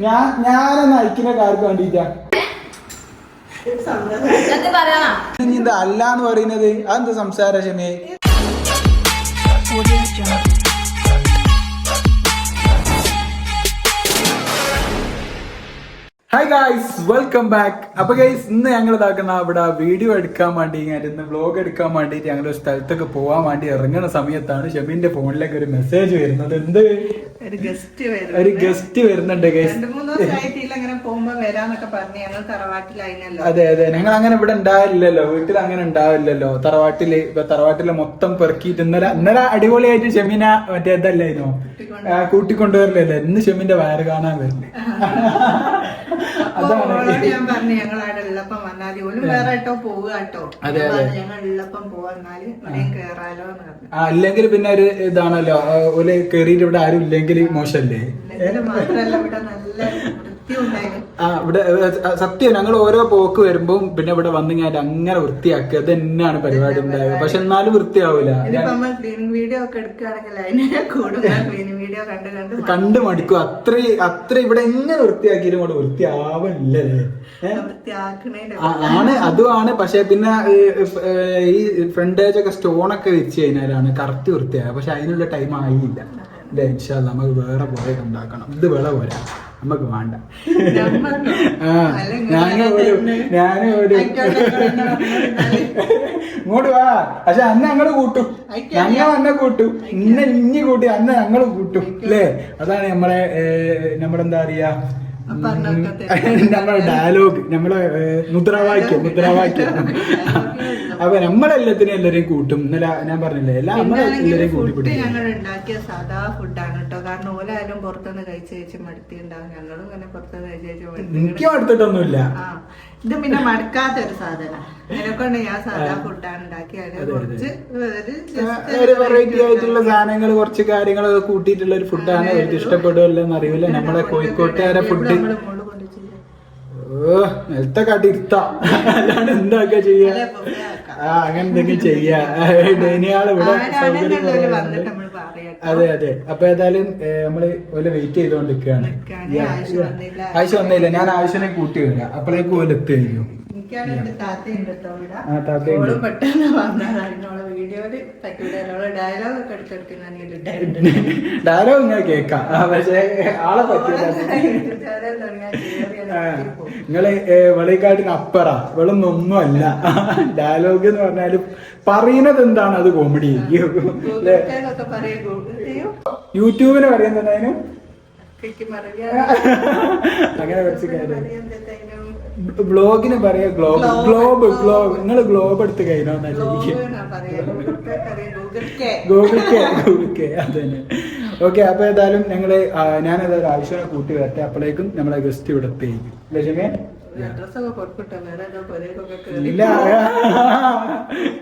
ഞാൻ ഞാനൊന്ന് അയക്കുന്ന എന്ത് പറയാനാ ഇനി ഇത് അല്ലാന്ന് പറയുന്നത് അതെന്താ സംസാര ക്ഷമയെ ഹായ് ഗായ്സ് വെൽക്കം ബാക്ക് അപ്പൊ ഗൈസ് ഇന്ന് ഞങ്ങൾ ഇതാക്കുന്ന അവിടെ വീഡിയോ എടുക്കാൻ വേണ്ടി ഞാൻ ഇന്ന് വ്ലോഗ് എടുക്കാൻ വേണ്ടിയിട്ട് ഞങ്ങൾ സ്ഥലത്തൊക്കെ പോകാൻ വേണ്ടി ഇറങ്ങുന്ന സമയത്താണ് ഷമീന്റെ ഫോണിലേക്ക് ഒരു മെസ്സേജ് വരുന്നത്. എന്ത്? ഒരു ഗസ്റ്റ് വരുന്നുണ്ട് ഗൈസ് അതെ അതെ. ഞങ്ങൾ അങ്ങനെ ഇവിടെ ഉണ്ടാവില്ലല്ലോ വീട്ടിൽ അങ്ങനെ ഉണ്ടാവില്ലല്ലോ. തറവാട്ടിൽ ഇപ്പൊ തറവാട്ടിൽ മൊത്തം പെറുക്കിയിട്ട് ഇന്നലെ ഇന്നലെ അടിപൊളിയായിട്ട് ഷെമിന മറ്റേ ഇതല്ലായിരുന്നോ കൂട്ടിക്കൊണ്ടുവരില്ലല്ലോ ഇന്ന് ഷെമിന്റെ വയറ് കാണാൻ ഓളോട് ഞാൻ പറഞ്ഞു ഞങ്ങൾ അവിടെ ഉള്ളപ്പം വേറെ കേട്ടോ പോവുക കേട്ടോ. ഞങ്ങൾ ഉള്ളപ്പം പോവാന്നാൽ ഇവിടെയും കേറാലോ ആ അല്ലെങ്കിൽ പിന്നെ ഒരു ഇതാണല്ലോ ഒരു ഓൽ കേറിയിട്ട് ഇവിടെ ആരും ഇല്ലെങ്കിൽ മോശമല്ലേ മാത്രല്ല ഇവിടെ നല്ല ഇവിടെ സത്യം ഞങ്ങൾ ഓരോ പോക്ക് വരുമ്പോ പിന്നെ ഇവിടെ വന്നു ഞാൻ അങ്ങനെ വൃത്തിയാക്കുക. അത് തന്നെയാണ് പരിപാടി ഉണ്ടായത്. പക്ഷെ എന്നാലും വൃത്തിയാവൂല. കണ്ട് മടിക്കും. അത്ര അത്ര ഇവിടെ എങ്ങനെ വൃത്തിയാക്കിയാലും ഇവിടെ വൃത്തിയാവില്ലേ? ആണ് അതുമാണ് പക്ഷെ പിന്നെ ഈ ഫ്രണ്ട് ഏജ് ഒക്കെ സ്റ്റോൺ ഒക്കെ വെച്ച് കഴിഞ്ഞാലാണ് കറക്റ്റ് വൃത്തിയായത് പക്ഷെ അതിനുള്ള ടൈം ആയില്ല. ഇൻഷാല്ല നമുക്ക് വേറെ പോലെ ഉണ്ടാക്കണം. ഇത് വേറെ പോരാ. നമുക്ക് വേണ്ട. ഞാനും ഒരു ഞാനും ഒരു. ഇങ്ങോട്ട് വാ. പക്ഷെ അന്ന് ഞങ്ങൾ കൂട്ടും. ഞങ്ങൾ അന്നെ കൂട്ടും. ഇന്ന ഇഞ്ഞി കൂട്ടി അന്ന് ഞങ്ങൾ കൂട്ടും. അല്ലേ? അതാണ് നമ്മളെ നമ്മളെന്താ പറയാ? നമ്മളെ ഡയലോഗ് നമ്മളെ മുദ്രാവാക്യം. മുദ്രാവാക്യം. അപ്പൊ നമ്മളെല്ലാത്തിനും എല്ലാരെയും കൂട്ടും. ഇന്നലെ ഞാൻ പറഞ്ഞില്ലേ എല്ലാ നമ്മളെല്ലാരെയും കൂട്ടി ഞങ്ങൾ ഉണ്ടാക്കിയ സാധാ ഫുഡാണ് കേട്ടോ. കാരണം ഓലായാലും പുറത്തുനിന്ന് കഴിച്ച് കഴിച്ച് മടുത്തിണ്ടാവും. ഞങ്ങളും ഇങ്ങനെ പുറത്തുനിന്ന് കഴിച്ച് കഴിച്ച് എനിക്ക് ഇത് പിന്നെ മടുക്കാത്ത ഒരു സാധനം. അതിനെക്കൊണ്ട് ഞാൻ സാധാ ഫുഡാണ് ഉണ്ടാക്കിയത്. കുറച്ച് ഒരു വെറൈറ്റി ആയിട്ടുള്ള സാധനങ്ങൾ കുറച്ച് കാര്യങ്ങളൊക്കെ കൂട്ടിയിട്ടുള്ള ഒരു ഫുഡാണ് അവർക്ക് ഇഷ്ടപ്പെടുമല്ലോ എന്ന് അറിയില്ല നമ്മളെ കോഴിക്കോട്ടുകാരെ ഫുഡ് നിലത്തെ കാട്ടി ഇരുത്താം. അല്ലാണ്ട് എന്താക്കാ ചെയ്യാ? അങ്ങനെ എന്തെങ്കിലും ചെയ്യാ. ഇവിടെ അതെ അതെ. അപ്പൊ ഏതായാലും നമ്മൾ ഓലെ വെയിറ്റ് ചെയ്തോണ്ടിരിക്കുകയാണ്. ആവശ്യം വന്നില്ല. ഞാൻ ആവശ്യം കൂട്ടി വരാം അപ്പോഴേക്കും ഓല താത്തയുണ്ട് കേട്ടോ ഇവിടെ. ഓൾ പെട്ടെന്ന് വന്നതാണ്. വീഡിയോയിൽ ഡയലോഗ് ഒക്കെ എടുത്തെടുക്കുന്ന ഡയലോഗ് ഇങ്ങനെ കേക്കാം പക്ഷേ ആളെ നിങ്ങൾ വെളിക്കാട്ടിന് അപ്പറ. വെളൊന്നും ഒന്നുമല്ല. ഡയലോഗ് എന്ന് പറഞ്ഞാൽ പറയുന്നത് എന്താണ്? അത് കോമഡി യൂട്യൂബിനെ പറയൂ. യൂട്യൂബിന് പറയുന്നതിനും പറയാ അങ്ങനെ കുറച്ച് കാര്യം ബ്ലോഗിന് പറയാ ഗ്ലോബ്. ഗ്ലോബ്. ഗ്ലോബ് നിങ്ങൾ ഗ്ലോബ്. എടുത്ത് കഴിഞ്ഞാൽ ഗൂഗിൾ കെ. ഗൂഗിൾ കെ അതന്നെ. ഓക്കെ അപ്പൊ ഏതായാലും ഞങ്ങൾ ആ, ഞാൻ ഏതായാലും ആവശ്യം കൂട്ടി വരട്ടെ. അപ്പോഴേക്കും നമ്മളെ ഗസ്റ്റ് ഇവിടെ എത്തിയിരിക്കും ലക്ഷ്മേ ഇല്ല.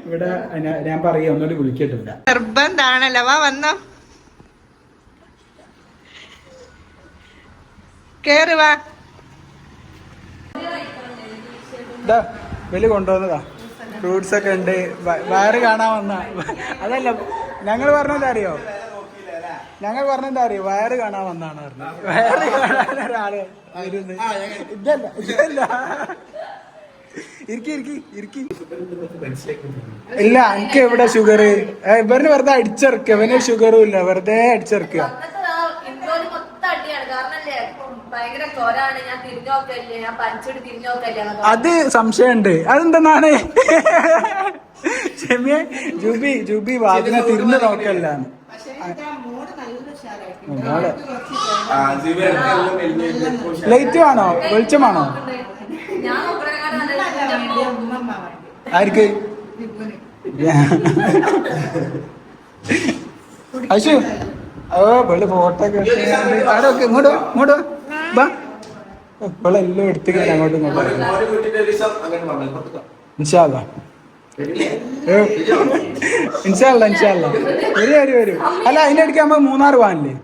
ഇവിടെ ഞാൻ- ഞാൻ പറയാ ഒന്നുകൂടി വിളിക്കട്ടില്ല നിർബന്ധാണല്ലോ. വാ വന്നോ. കേറ് വാ. ഇതാ വലിയ കൊണ്ടുവന്നതാ. ഫ്രൂട്ട്സ് ഒക്കെ ഉണ്ട്. വയറ് കാണാൻ വന്ന. അതല്ല ഞങ്ങൾ പറഞ്ഞെന്താ അറിയോ? ഞങ്ങൾ പറഞ്ഞെന്താ അറിയോ? വയറ് കാണാൻ വന്നാണ് പറഞ്ഞത്. വയറ് കാണാൻ ഒരാൾ വരുന്നു. ഇതല്ല ഇതല്ല. ഇരിക്കി ഇരിക്കി ഇരിക്കി. ഇല്ല എനിക്ക് എവിടെ ഷുഗർ ഇവരിന് വെറുതെ അടിച്ചിറക്കുക. ഇവന് ഷുഗറും ഇല്ല. വെറുതെ അടിച്ചിറക്കുക അന്നത്തെ ആ ഇൻട്രോയിൽ മൊത്തം അടിയാണ് കാരണം അല്ലേ ഭയങ്കര ചോരാണ് ഞാൻ തിരിഞ്ഞു നോക്കല്ലേ ഞാൻ തിരിഞ്ഞു നോക്കല്ലേ അത് സംശയമുണ്ട്. അതെന്താണ് ക്ഷമിയെ ജൂബി ജൂബി വാതിനെ തിരിഞ്ഞു നോക്കല്ല. പക്ഷേ മൂഡ് നല്ല മോളെ. ഉഷാറായിട്ടുണ്ട് ലൈറ്റ് ആണോ വെളിച്ചമാണോ? ആർക്ക്? അശു ഓ വെളി ഫോട്ടോ ഒക്കെ ഇങ്ങോട്ടോ ഇങ്ങോട്ടോ ബാ. ഇപ്പോഴെല്ലാം എടുത്തു കഴിഞ്ഞാൽ അങ്ങോട്ട് ഇങ്ങോട്ടും. ഇൻഷാല്ല ഇൻഷാല്ല ഇൻഷാല്ല വരും വരും വരും. അല്ല അതിനിടയ്ക്ക് നമ്മൾ മൂന്നാർ പോകാനില്ലേ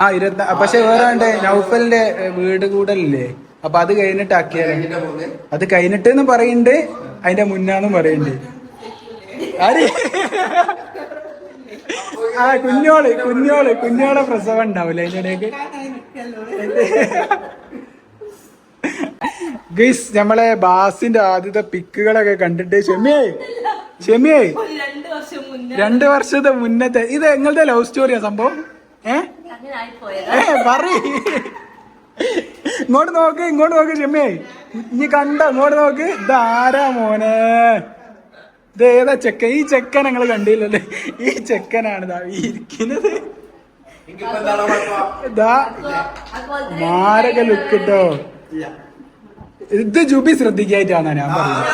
ആ ഇരുപത്തി പക്ഷെ വേറെ ഉണ്ട് നൗഫലിന്റെ വീട് കൂടലില്ലേ? അപ്പൊ അത് കഴിഞ്ഞിട്ട് ആക്കിയാലേ അത് കഴിഞ്ഞിട്ട് എന്ന് പറയുന്നുണ്ട് അതിന്റെ മുന്നാന്നും പറയുന്നുണ്ട് ആര്? ആ കുഞ്ഞോൾ കുഞ്ഞോൾ കുഞ്ഞോളെ പ്രസവം ഉണ്ടാവില്ലേ ഇടയ്ക്ക് ഗൈസ് നമ്മളെ ബാസിന്റെ ആദ്യത്തെ പിക്കുകളൊക്കെ കണ്ടിട്ട് ചെമ്മിയായി ചെമ്മിയായി രണ്ട് വർഷത്തെ മുന്നത്തെ ഇത് എങ്ങനത്തെ ലവ് സ്റ്റോറിയാ സംഭവം? ഏ? പറ ഇങ്ങോട്ട് നോക്ക് ഇങ്ങോട്ട് നോക്ക് ചെമ്മിയായി നീ കണ്ട ഇങ്ങോട്ട് നോക്ക്. ഇതാരാ മോനെ? ഇത് ഏതാ ചെക്കൻ ഈ ചെക്കൻ ഞങ്ങൾ കണ്ടില്ലല്ലേ. ഈ ചെക്കനാണ് ഇതാ ഇരിക്കുന്നത്. ഇതാ മാരക ലുക്ക് കേട്ടോ ഇത് ജൂബി ശ്രദ്ധിക്കായിട്ടാണ് ഞാൻ പറഞ്ഞത്.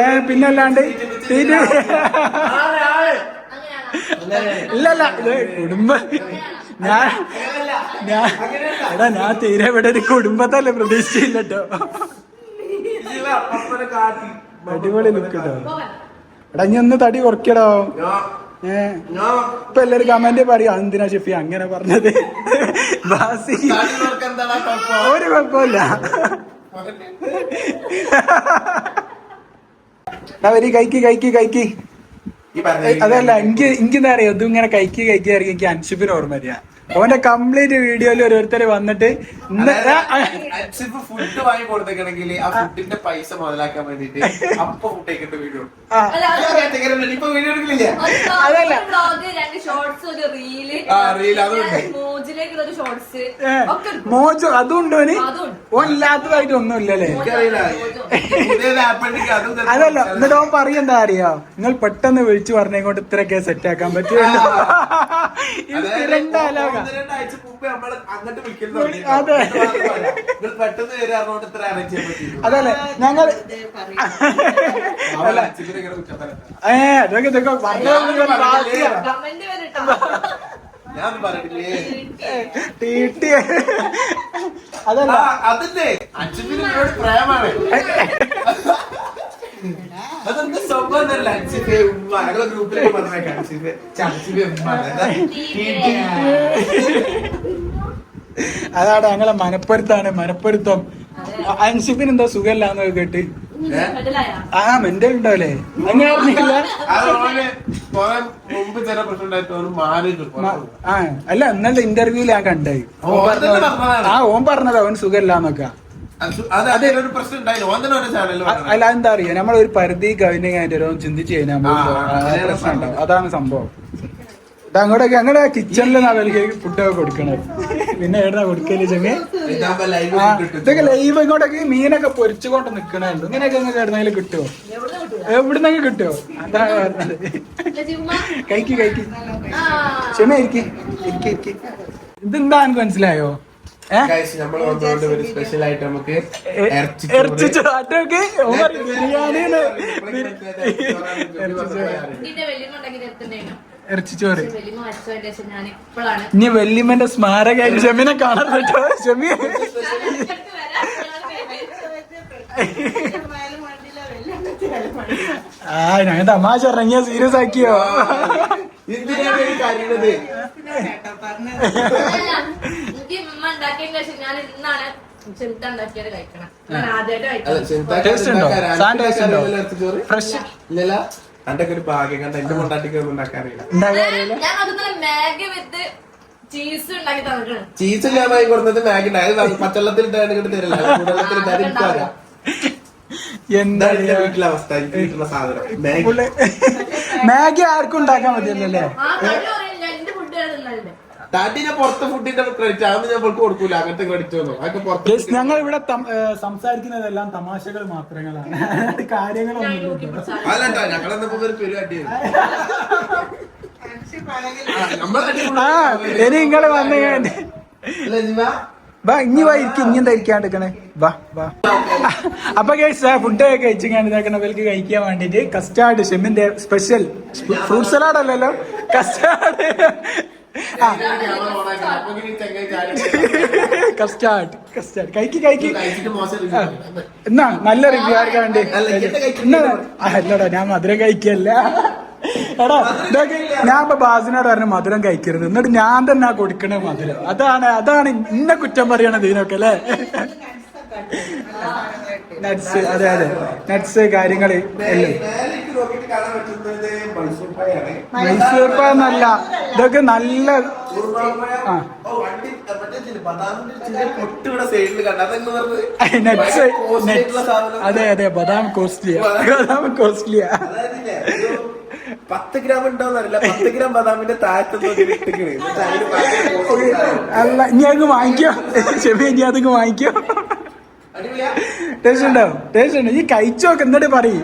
ഏ പിന്നല്ലാണ്ട് ഇല്ലല്ല ഇത് കുടുംബ ഞാൻ ഞാൻ എടാ ഞാൻ തീരെ ഇവിടെ ഒരു കുടുംബത്തല്ലേ പ്രതീക്ഷിച്ചില്ലട്ടോ. അടിപൊളി ലുക്ക് കേട്ടോ എടാ ഇനി ഒന്ന് തടി കുറയ്ക്കടോ. ഏ? ഇപ്പൊ എല്ലാരും കമന്റ് പറയും എന്തിനാ ഷെഫി? അങ്ങനെ പറഞ്ഞത്. ബാസി. ഒരു കുഴപ്പമില്ല. വരി കൈക്ക് കൈക്ക് കൈക്ക് അതല്ല എനിക്ക് എനിക്ക് എന്താ പറയാ ഇതും ഇങ്ങനെ കൈക്ക് കൈക്ക് ഇറങ്ങി എനിക്ക് അൻഷിപ്പിന് ഓർമ്മ വരിക. ഓന്റെ കംപ്ലീറ്റ് വീഡിയോയിൽ ഓരോരുത്തർ വന്നിട്ട് ഫുഡ് വാങ്ങി കൊടുത്തേക്കണെങ്കിൽ ആ ഫുഡിന്റെ പൈസ മുതലാക്കാൻ വേണ്ടിട്ട് അപ്പൊ ഫുഡ് വീഡിയോ അതല്ല. മോജോ അതുണ്ടോ ഓന്. അതുണ്ട്. ഓൻ ഇല്ലാത്തതായിട്ട് ഒന്നുമില്ലല്ലേ? അതല്ല എന്നിട്ട് ഓൻ പറയെന്താ അറിയോ? നിങ്ങൾ പെട്ടെന്ന് വിളിച്ചു പറഞ്ഞേക്കൊണ്ട് ഇത്രയൊക്കെ സെറ്റ് ആക്കാൻ പറ്റുമല്ലോ. രണ്ടാഴ്ച മുമ്പ് നമ്മൾ അങ്ങോട്ട് വിളിക്കുന്നത് പെട്ടെന്ന് വരാറുകൊണ്ട് ഇത്ര അറേഞ്ച് അതല്ലേ ഞങ്ങൾ. ഏ അതൊക്കെ ഇതൊക്കെ പറഞ്ഞിട്ടില്ലേ? തീട്ടി അതല്ല. അതില്ലേ. എന്നോട് പ്രേമാണ്. സംഭവം ഉമ്മ. ഞങ്ങളെ ഗ്രൂപ്പിലൊക്കെ പറഞ്ഞേക്കാം ഉമ്മ. അതാണ് ഞങ്ങളെ മനപ്പൊരുത്താണ് മനപ്പൊരുത്തം അൻസിഫിന് എന്താ സുഖമില്ലാന്നൊക്കെ കേട്ട്? കേട്ടി ആ മെന്റൽ ഉണ്ടാവല്ലേ അങ്ങനെ ആ അല്ല ഇന്നലെ ഇന്റർവ്യൂൽ ഞാൻ കണ്ടായി. ആ ഓൻ പറഞ്ഞത് അവൻ സുഖമില്ലാന്നൊക്കെ അത് അല്ല എന്താ അറിയാ നമ്മളൊരു ഒരു പരിധി കഴിഞ്ഞ് കഴിഞ്ഞിട്ട് ചിന്തിച്ചു കഴിഞ്ഞാൽ അതാണ് പ്രശ്നം ഉണ്ടാവും. സംഭവം. അതാണ് സംഭവം. ഇത് അങ്ങോട്ടൊക്കെ ഞങ്ങളുടെ കിച്ചണിൽ അവർക്ക് ഫുഡൊക്കെ കൊടുക്കണത്. പിന്നെ എവിടെയാ കൊടുക്കൽ ചെമ്മി ഇതൊക്കെ ലൈവ് ഇങ്ങോട്ടൊക്കെ മീനൊക്കെ പൊരിച്ചുകൊണ്ട് നിക്കണുണ്ട് ഇങ്ങനെയൊക്കെ നിങ്ങൾക്ക് എവിടെന്നെങ്കിലും കിട്ടുമോ എവിടുന്നെങ്കിലും കിട്ടുമോ അതാണ് പറഞ്ഞത്. ഇല്ല, ജിമ്മ? കഴിക്ക് കഴിക്ക്. ആ. ക്ഷമ ഇരിക്കി. ഇരിക്കി ഇരിക്കി. ഇതെന്താ എനിക്ക് മനസ്സിലായോ? നമ്മൾ ഒരു സ്പെഷ്യൽ ആയിട്ട് നമുക്ക് ഇറച്ചിച്ചോറ് ഞാൻ ഇനി വല്യമ്മന്റെ സ്മാരകമായിട്ട് ഷെമിനെ കാണാൻ പറ്റോ ഷെമി. ആ ഞങ്ങൾ തമാശ ഇറങ്ങിയ സീരിയസ് ആക്കിയോ? എന്തിനാണ് ഈ ശേഷം ഞാൻ ഇന്നാണ് ചിന്ത ഉണ്ടാക്കിയത് കഴിക്കണം. ഞാൻ ആദ്യമായിട്ട് അല്ല, കഴിക്കണം ചെറുതായിട്ട് Taste ഉണ്ടോ? സാധനം taste ഉണ്ടോ? ഫ്രഷ് ഒരു ഭാഗ്യം കണ്ട എന്റെ കൊണ്ടാട്ടിക്ക് ഞാൻ അതുപോലെ മാഗി വിത്ത് ചീസ് ഉണ്ടാക്കി തന്നിട്ടുണ്ട്. ചീസ് ഞാൻ വാങ്ങി കൊടുത്തത് മാഗി ഉണ്ടായത് പച്ചവെള്ളത്തിൽ ഇട്ടാണ് തരില്ല. ഇട്ടാൽ എന്താ ഇതാണ് എന്റെ വീട്ടിലെ അവസ്ഥ. എനിക്ക് കിട്ടുന്ന സാധനം. മാഗി. പുള്ളി- മാഗി ആർക്കും ഉണ്ടാക്കാൻ പറ്റില്ലല്ലേ ആ തിന്നല്ലേ പുറത്ത് ഫുഡിന്റെ ക്രെഡിറ്റ് അതൊന്നും ഞാൻ പുറത്ത് കൊടുക്കൂല. അങ്ങനത്തെ ക്രെഡിറ്റ് ഒന്നും. അതൊക്കെ പുറത്ത് ഞങ്ങൾ ഇവിടെ സംസാരിക്കുന്നതെല്ലാം തമാശകൾ മാത്രങ്ങളാണ്. കാര്യങ്ങളൊന്നും അല്ലട്ടോ ഞങ്ങളെന്നപ്പോ ഒരു പരിപാടി ആ ഇനി നിങ്ങൾ വന്നു കഴിഞ്ഞ് വാ. ഇനി വാ ഇരിക്കും ഇനി എന്താ ഇരിക്കാണ്ടിരിക്കണേ? വാ വാ. അപ്പൊ കേസ് ഫുഡ് ഒക്കെ കഴിച്ചു ഇതാക്കണ. ഇവർക്ക് കഴിക്കാൻ വേണ്ടിട്ട് കസ്റ്റാർഡ് ഷെമിന്റെ സ്പെഷ്യൽ ഫ്രൂട്ട് സലാഡ് അല്ലല്ലോ? കസ്റ്റാർഡ് കസ്റ്റാർഡ് കസ്റ്റാർഡ് കഴിക്ക് കഴിക്ക് എന്നാ നല്ല റിവ്യൂ ആർക്കാ വേണ്ടി അല്ലടാ ഞാൻ മധുരം കഴിക്കല്ല എടാ ഇതൊക്കെ ഞാൻ ഇപ്പൊ ബാസിനോട് പറഞ്ഞു മധുരം കഴിക്കരുത് എന്നിട്ട് ഞാൻ തന്നെ കൊടുക്കണേ മധുരം അതാണ് അതാണ് ഇന്ന കുറ്റം പറയണത് ഇതിനൊക്കെ അല്ലേ നട്സ് അതെ അതെ നട്സ് കാര്യങ്ങൾ എല്ലാം മൈസൂർ പഴമല്ല ഇതൊക്കെ നല്ല. അതെ അതെ ബദാം കോസ്റ്റ്ലിയാ ബദാം. കോസ്റ്റ്ലിയാ പത്ത് ഗ്രാം ഉണ്ടാവുന്നറിയില്ല പത്ത് ഗ്രാം ബദാമിന്റെ സാധനം. അല്ല ഇനി അങ്ങ് വാങ്ങിക്കോ. ചെവി ഇനി അതങ്ങ് വാങ്ങിക്കോ. അടിപൊളിയാ? ടേസ്റ്റ് ഉണ്ടോ? ടേസ്റ്റ് ഉണ്ടോ? ഈ കഴിച്ചോക്ക് എന്നിട്ട് പറയും?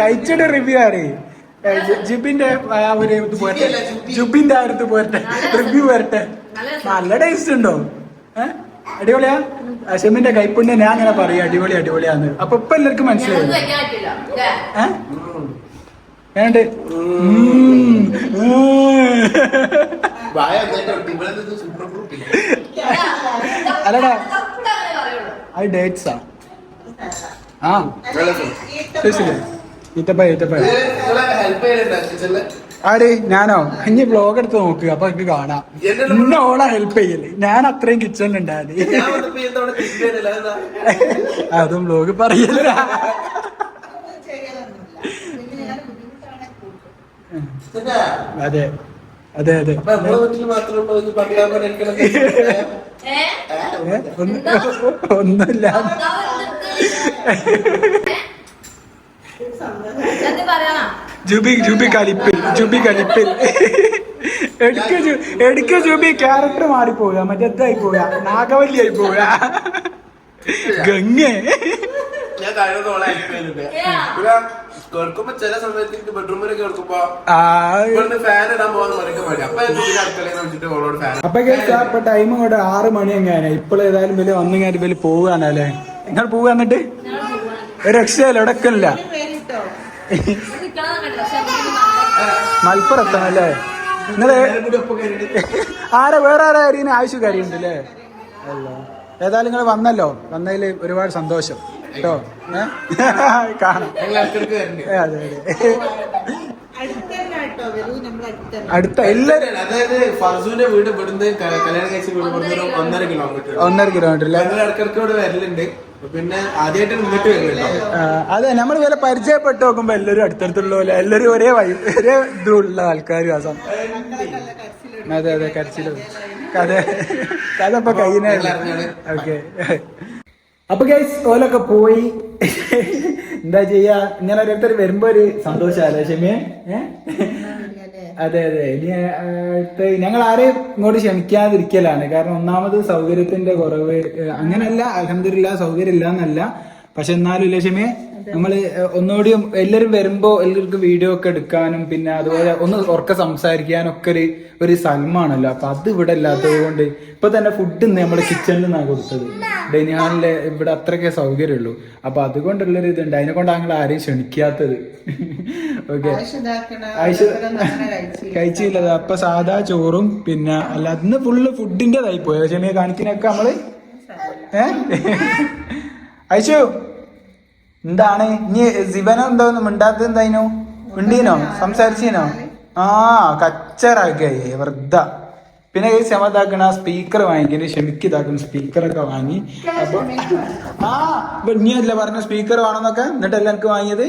കഴിച്ചിട്ട് റിവ്യൂ ജി- ജിബിന്റെ ഒരു ഇത് പോരട്ടെ. ജുബിന്റെ ആ ഒരു പോരട്ടെ. റിവ്യൂ വരട്ടെ. നല്ല ടേസ്റ്റ് ഉണ്ടോ? ഏഹ് അടിപൊളിയാ? അഷമിന്റെ കൈപ്പുണ്യം ഞാൻ അങ്ങനെ പറയും. അടിപൊളി അടിപൊളിയാന്ന്. അപ്പൊ ഇപ്പൊ എല്ലാവർക്കും മനസ്സിലായി. ഏണ്ട്? അല്ലടാ. അത് ഡേറ്റ്സാ ആ. ശരി. ചെയ്യലുണ്ടോ കിച്ചണിൽ? ആര്? ഞാനോ? ഇനി ബ്ലോഗ് എടുത്ത് നോക്ക് അപ്പൊ എനിക്ക് കാണാം. എന്നെ ഇന്ന ഓളെ ഹെൽപ്പ് ചെയ്യൽ. ഞാൻ അത്രയും അതെന്താ? അതും ബ്ലോഗ് പറയല്ല. അതെ അതെ അതെ. അപ്പൊ നമ്മളെ വീട്ടിൽ മാത്രമേ ഉള്ളൂ ഇത് ഭർത്താവ് എനിക്കുള്ള ഏ? ഏ? ഒന്ന് ഒന്നുമില്ല എന്ത് പറയാനാ ജുബി ജുബി കലിപ്പിൽ ജുബി കലിപ്പിൽ. എടുക്ക എടുക്ക ജുബി ക്യാരക്ടർ മാറിപ്പോവുക. മറ്റേതായി പോവുക. നാഗവല്ലി ആയി പോവുക. ഗംഗേ. കേൾക്കുമ്പോ ചില സമയത്ത് എനിക്ക് ബെഡ്റൂമിലൊക്കെ കേൾക്കുമ്പോ ആ ഫാൻ ഇടാൻ അപ്പൊ ഇതിന്റെ അടുക്കളയിൽ വെച്ചിട്ട് ഓളോട് ഫാൻ അപ്പൊ guys, ടൈം കൂടെ ആറ് മണി എങ്ങനെ? ഇപ്പോൾ ഏതായാലും വലിയ വന്നു കഴിഞ്ഞാൽ വലിയ പോവുകയാണല്ലേ നിങ്ങൾ പോവുക എന്നിട്ട്? രക്ഷയല്ല ഇവിടെ മലപ്പുറത്താണ് അല്ലേ? നിങ്ങൾ ആരെ വേറെ ആരെ കാര്യത്തിന് ആവശ്യക്കാരിയുണ്ട് അല്ലേ. അല്ല ഏതായാലും നിങ്ങൾ വന്നല്ലോ. വന്നതിൽ ഒരുപാട് സന്തോഷം. കേട്ടോ? കാണാം. അതെ അതെ. അടുത്ത എല്ലാരും അതായത് ഫർസൂന്റെ വീട് ഇവിടുന്ന് ക- കല്യാണം കഴിച്ച വീട് ഒന്നര കിലോമീറ്റർ ഒന്നര കിലോമീറ്റർ ഇവിടെ വരലുണ്ട്. പിന്നെ അതെ നമ്മൾ വില പരിചയപ്പെട്ട് നോക്കുമ്പോ എല്ലാരും അടുത്തടുത്തുള്ള പോലെ എല്ലാവരും ഒരേ വൈ ഒരേ ഇതുള്ള ആൾക്കാരും ആസാം അതെ അതെ കരച്ചിലും. അതെ. കഥ ഇപ്പൊ കയ്യിനെ ഓക്കെ. അപ്പൊ ഗൈസ് ഓലൊക്കെ പോയി. എന്താ ചെയ്യാ? ഇങ്ങനെ ഓരോരുത്തർ വരുമ്പോ ഒരു സന്തോഷ ഷെമിയെ ഏ? അതെ അതെ. ഇനി അടുത്ത ഞങ്ങൾ ആരെയും ഇങ്ങോട്ട് ക്ഷമിക്കാതിരിക്കലാണ്. കാരണം ഒന്നാമത് സൗകര്യത്തിന്റെ കുറവ് അങ്ങനല്ല അലഹമില്ല സൗകര്യം ഇല്ല എന്നല്ല പക്ഷെ എന്നാലും ഇല്ല നമ്മൾ ഒന്നുകൂടി എല്ലാവരും വരുമ്പോ എല്ലാവർക്കും വീഡിയോ ഒക്കെ എടുക്കാനും പിന്നെ അതുപോലെ ഒന്ന് ഉറക്കെ സംസാരിക്കാനും ഒക്കെ ഒരു ഒരു സ്ഥലമാണല്ലോ. അപ്പൊ അത് ഇവിടെ ഇല്ലാത്തത് കൊണ്ട് ഇപ്പൊ തന്നെ ഫുഡ് നമ്മുടെ കിച്ചണിൽ നിന്നാണ് കൊടുത്തത്. ഡൈനിങ് ഹാളിൽ ഇവിടെ അത്രയ്ക്ക് സൗകര്യമുള്ളൂ. അപ്പൊ അതുകൊണ്ടുള്ളൊരു ഇതുണ്ട്. അതിനെ കൊണ്ട് ഞങ്ങൾ ആരെയും ക്ഷണിക്കാത്തത്. ഓക്കെ കഴിച്ചില്ലത്. അപ്പൊ സാധാ ചോറും പിന്നെ അല്ല അന്ന് ഫുള്ള് ഫുഡിന്റെതായി പോയോ. ക്ഷമിയെ കാണിക്കുന്നൊക്കെ നമ്മൾ ഏ? അയച്ചു എന്താണ്? ഇനി ശിവനോ എന്തോ മിണ്ടാത്തത് എന്തായിനോ? മിണ്ടീനോ? സംസാരിച്ചീനോ? ആ കച്ചറാക്കിയായി വൃദ്ധ പിന്നെ ഈ ശമതാക്കണ സ്പീക്കർ വാങ്ങിക്കുന്നു ക്ഷമിക്ക് സ്പീക്കർ സ്പീക്കറൊക്കെ വാങ്ങി. അപ്പൊ ആ ഇപ്പൊ നീ അല്ലേ പറഞ്ഞ സ്പീക്കർ വേണമെന്നൊക്കെ എന്നിട്ടല്ല എനിക്ക് വാങ്ങിയത്?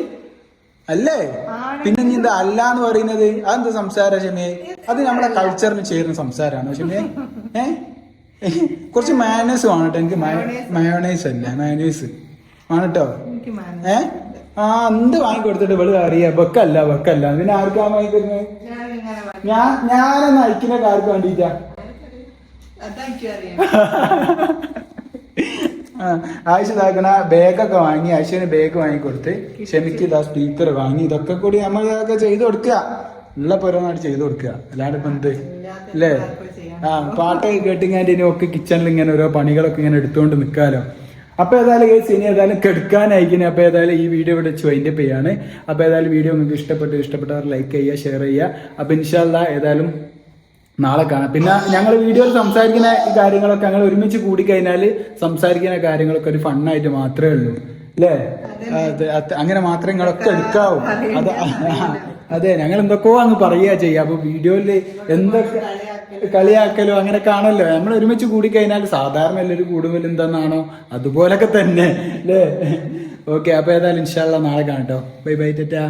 അല്ലേ? പിന്നെ നീ എന്താ അല്ല എന്ന് പറയുന്നത്? അതെന്ത് സംസാര ക്ഷമയെ അത് നമ്മുടെ കൾച്ചറിന് ചേരുന്ന സംസാരമാണ് ക്ഷമയെ ഏ? കുറച്ച് മയോണൈസ് വേണം കേട്ടോ. എനിക്ക് മയോണൈസ് അല്ല? മയണൈസ് ആണ് കേട്ടോ എനിക്ക് മാന ഏ? ആ എന്ത് വാങ്ങിക്കൊടുത്തിട്ട് ഇവൾ അറിയാ? വെക്കല്ല വെക്കല്ല. പിന്നെ ആർക്കാ വാങ്ങിത്തരുന്നത് ഞാൻ ഞാനൊന്ന് അയക്കുന്ന കാർക്ക് വേണ്ടിട്ടാ ആയിഷ ഇതാക്കണ ബാഗൊക്കെ വാങ്ങി ആയിഷന് ബാഗ് വാങ്ങിക്കൊടുത്ത്. ക്ഷമിക്ക് ഇതാ സ്പീക്കർ വാങ്ങി. ഇതൊക്കെ കൂടി നമ്മൾ ഇതൊക്കെ ചെയ്ത് കൊടുക്കുക. ഉള്ള പുരമായിട്ട് ചെയ്ത് കൊടുക്കുക. അല്ലാണ്ട് ഇപ്പൊ എന്ത്? അല്ലേ ആ പാട്ടൊക്കെ കേട്ടിങ്ങാണ്ട് ഇനി ഒക്കെ കിച്ചണിൽ ഇങ്ങനെ ഓരോ പണികളൊക്കെ ഇങ്ങനെ എടുത്തുകൊണ്ട് നിൽക്കാലോ അപ്പൊ ഏതായാലും കേസ് ഇനി ഏതായാലും കെടുക്കാനായിരിക്കും അപ്പൊ ഏതായാലും ഈ വീഡിയോ ഇവിടെ വെച്ച് വൈൻഡപ്പ് ചെയ്യാണ്. അപ്പൊ ഏതായാലും വീഡിയോ നിങ്ങൾക്ക് ഇഷ്ടപ്പെട്ടു ഇഷ്ടപ്പെട്ടവർ ലൈക്ക് ചെയ്യുക ഷെയർ ചെയ്യുക. അപ്പൊ ഇൻഷാല്ല ഏതായാലും നാളെ കാണാം. പിന്നെ ഞങ്ങൾ വീഡിയോയിൽ സംസാരിക്കുന്ന കാര്യങ്ങളൊക്കെ ഞങ്ങൾ ഒരുമിച്ച് കൂടിക്കഴിഞ്ഞാൽ സംസാരിക്കുന്ന കാര്യങ്ങളൊക്കെ ഒരു ഫണ്ണായിട്ട് മാത്രമേ ഉള്ളൂ. അല്ലേ അങ്ങനെ മാത്രമേ നിങ്ങളൊക്കെ എടുക്കാവും. അത് അതെ. ഞങ്ങൾ എന്തൊക്കെയോ അങ്ങ് പറയുക ചെയ്യുക അപ്പൊ വീഡിയോയിൽ എന്തൊക്കെ കളിയാക്കലോ അങ്ങനെ കാണല്ലോ നമ്മൾ ഒരുമിച്ച് കൂടി കഴിഞ്ഞാൽ സാധാരണ എല്ലാവരും കൂടുമ്പോൾ എന്താണോ അതുപോലൊക്കെ തന്നെ അല്ലേ? ഓക്കെ അപ്പൊ ഏതായാലും ഇൻഷാല്ല നാളെ കാണട്ടോ ബൈ ബൈ ടെറ്റാ.